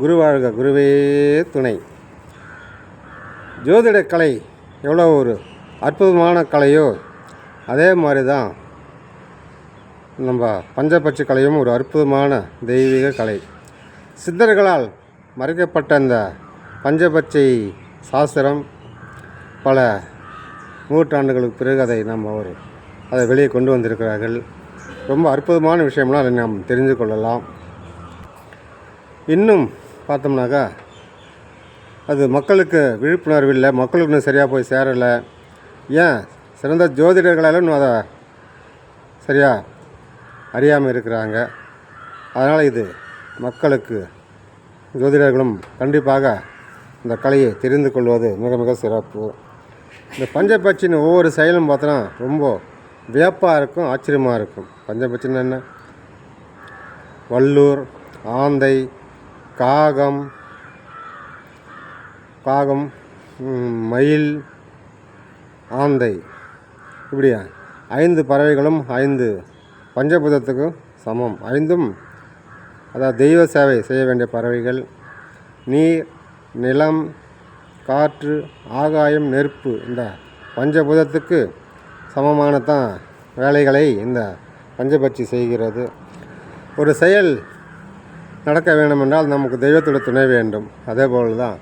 குருவாழ்க குருவே துணை. ஜோதிட கலை எவ்வளோ ஒரு அற்புதமான கலையோ அதே மாதிரி தான் நம்ம பஞ்சபட்ச கலையும் ஒரு அற்புதமான தெய்வீக கலை. சித்தர்களால் மறைக்கப்பட்ட இந்த பஞ்சபட்சை சாஸ்திரம் பல நூற்றாண்டுகளுக்கு பிறகு அதை நம்ம ஒரு அதை வெளியே கொண்டு வந்திருக்கிறார்கள். ரொம்ப அற்புதமான விஷயம்லாம் அதை நாம் தெரிந்து கொள்ளலாம். இன்னும் பார்த்தோம்னாக்கா அது மக்களுக்கு விழிப்புணர்வு இல்லை. மக்களுக்கு இன்னும் சரியாக போய் சேரலை. ஏன்? சிறந்த ஜோதிடர்களாலும் இன்னும் அதை சரியாக அறியாமல் இருக்கிறாங்க. அதனால் இது மக்களுக்கு ஜோதிடர்களும் கண்டிப்பாக இந்த கலையை தெரிந்து கொள்வது மிக மிக சிறப்பு. இந்த பஞ்சபட்சின்னு ஒவ்வொரு செயலும் பார்த்தோன்னா ரொம்ப வியப்பாக இருக்கும் ஆச்சரியமாக இருக்கும். பஞ்சபட்சின்னு என்ன? வள்ளூர் ஆந்தை காகம் காகம் மயில் ஆந்தை. இப்படியா? ஐந்து பறவைகளும் ஐந்து பஞ்சபூதத்துக்கும் சமம். ஐந்தும் அதாவது தெய்வ சேவை செய்ய வேண்டிய பறவைகள். நீர் நிலம் காற்று ஆகாயம் நெருப்பு இந்த பஞ்சபூதத்துக்கு சமமான தான் வேலைகளை இந்த பஞ்சபட்சி செய்கிறது. ஒரு செயல் நடக்க வேண்டுமென்றால் நமக்கு தெய்வத்தோட துணை வேண்டும். அதே போல் தான்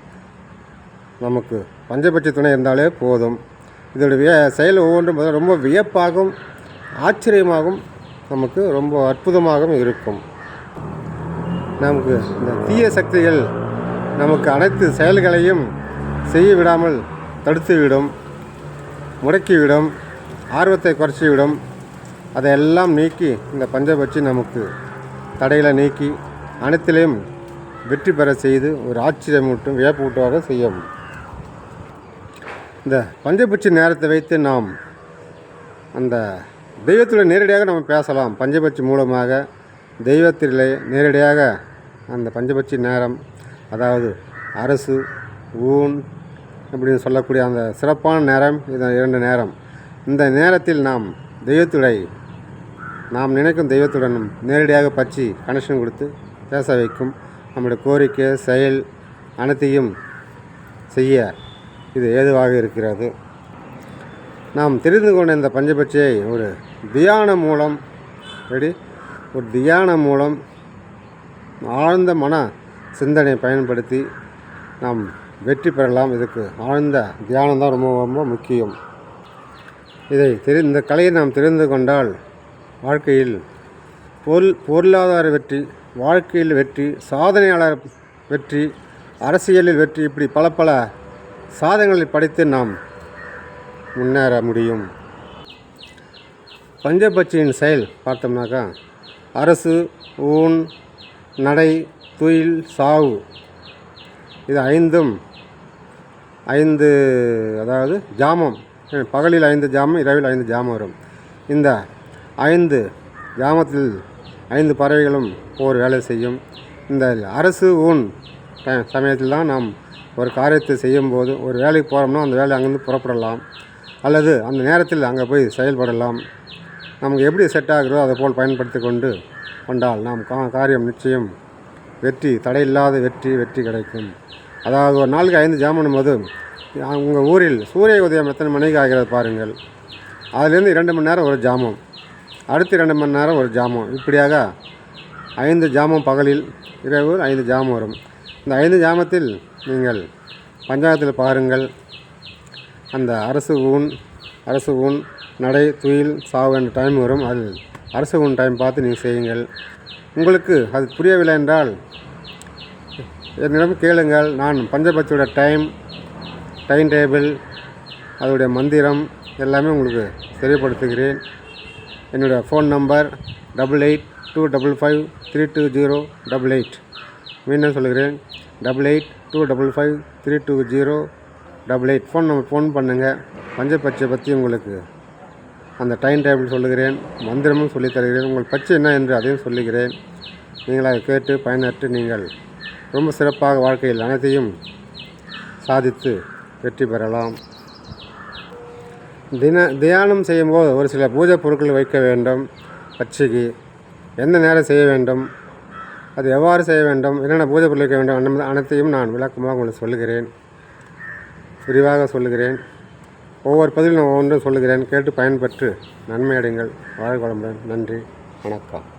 நமக்கு பஞ்சபட்சி துணை இருந்தாலே போதும். இதோடைய செயல் ஒவ்வொன்றும் ரொம்ப வியப்பாகவும் ஆச்சரியமாகவும் நமக்கு ரொம்ப அற்புதமாகவும் இருக்கும். நமக்கு இந்த தீய சக்திகள் நமக்கு அனைத்து செயல்களையும் செய்ய விடாமல் தடுத்துவிடும் முடக்கிவிடும் ஆர்வத்தை குறைச்சிவிடும். அதையெல்லாம் நீக்கி இந்த பஞ்சபட்சி நமக்கு தடையில் நீக்கி அனைத்திலையும் வெற்றி பெற செய்து ஒரு ஆச்சரியமூட்டும் வியப்பூட்டுவாக செய்யும் இந்த பஞ்சபட்சி நேரத்தை வைத்து நாம் அந்த தெய்வத்துடன் நேரடியாக நம்ம பேசலாம். பஞ்சபட்சி மூலமாக தெய்வத்திலே நேரடியாக அந்த பஞ்சபட்சி நேரம் அதாவது அரசு ஊன் அப்படின்னு சொல்லக்கூடிய அந்த சிறப்பான நேரம் இது இரண்டு நேரம். இந்த நேரத்தில் நாம் தெய்வத்துடை நாம் நினைக்கும் தெய்வத்துடன் நேரடியாக பற்றி கனெக்ஷன் கொடுத்து பேச வைக்கும் நம்முடைய கோரிக்கை செயல் அனைத்தையும் செய்ய இது ஏதுவாக இருக்கிறது. நாம் தெரிந்து கொண்ட இந்த பஞ்சபட்சியை ஒரு தியானம் மூலம் ரெடி ஒரு தியானம் மூலம் ஆழ்ந்த மன சிந்தனை பயன்படுத்தி நாம் வெற்றி பெறலாம். இதுக்கு ஆழ்ந்த தியானம் தான் ரொம்ப ரொம்ப முக்கியம். இதை தெரி இந்த கலையை நாம் தெரிந்து கொண்டால் வாழ்க்கையில் பொருள் பொருளாதார வெற்றி வாழ்க்கையில் வெற்றி சாதனையாளர் வெற்றி அரசியலில் வெற்றி இப்படி பல பல சாதனைகளை படைத்து நாம் முன்னேற முடியும். பஞ்சபட்சியின் செயல் பார்த்தோம்னாக்கா அரசு ஊன் நடை துயில் சாவு இது ஐந்தும் ஐந்து அதாவது ஜாமம். பகலில் ஐந்து ஜாமம் இரவில் ஐந்து ஜாமம் வரும். இந்த ஐந்து ஜாமத்தில் ஐந்து பறவைகளும் ஒரு வேலை செய்யும். இந்த அரசு ஊன் சமயத்தில் தான் நாம் ஒரு காரியத்தை செய்யும்போது ஒரு வேலைக்கு போகிறோம்னா அந்த வேலை அங்கேருந்து புறப்படலாம். அல்லது அந்த நேரத்தில் அங்கே போய் செயல்படலாம். நமக்கு எப்படி செட் ஆகிறதோ அதை போல் பயன்படுத்தி கொண்டு கொண்டால் நாம் கா காரியம் நிச்சயம் வெற்றி தடையில்லாத வெற்றி வெற்றி கிடைக்கும். அதாவது ஒரு நாளுக்கு ஐந்து ஜாமனும் போது உங்கள் ஊரில் சூரிய உதயம் எத்தனை மணிக்கு ஆகிறது பாருங்கள். அதுலேருந்து இரண்டு மணி நேரம் ஒரு ஜாமம். அடுத்து ரெண்டு மணி நேரம் ஒரு ஜாமம். இப்படியாக ஐந்து ஜாமம் பகலில் இரவு ஐந்து ஜாமம் வரும். இந்த ஐந்து ஜாமத்தில் நீங்கள் பஞ்சாயத்தில் பாருங்கள். அந்த அரசு ஊன் அரசு ஊன் நடை துயில் சாவு என்ற டைம் வரும். அது அரசு ஊன் டைம் பார்த்து நீங்கள் செய்யுங்கள். உங்களுக்கு அது புரியவில்லை என்றால் என்னிடம் கேளுங்கள். நான் பஞ்சபட்சியோட டைம் டைம் டேபிள் அதோடைய மந்திரம் எல்லாமே உங்களுக்கு தெரியப்படுத்துகிறேன். என்னோடய phone number double eight two double five three two zero double eight. மீண்டும் சொல்லுகிறேன்? Double eight two double five three two zero double eight. Phone number phone பண்ணுங்கள் பஞ்சபட்சியை பற்றி உங்களுக்கு அந்த டைம் டேபிள் சொல்லுகிறேன். மந்திரமும் சொல்லித் தருகிறேன். உங்கள் பச்சை என்ன என்று அதையும் சொல்லுகிறேன். நீங்கள் அதை கேட்டு பயனற்று நீங்கள் ரொம்ப சிறப்பாக வாழ்க்கையில் அனைத்தையும் சாதித்து வெற்றி பெறலாம். தின தியானம் செய்யும்போது ஒரு சில பூஜை பொருட்கள் வைக்க வேண்டும். பட்சிக்கு எந்த நேரம் செய்ய வேண்டும்? அது எவ்வாறு செய்ய வேண்டும்? என்னென்ன பூஜை பொருள் வைக்க வேண்டும்? அனைத்தையும் நான் விளக்கமாக உங்களுக்கு சொல்லுகிறேன். விரிவாக சொல்லுகிறேன். ஒவ்வொரு பதிலும் நான் ஒவ்வொன்றும் சொல்லுகிறேன். கேட்டு பயன்பெற்று நன்மை அடைங்கள் வாழ்க வளமுடன். நன்றி. வணக்கம்.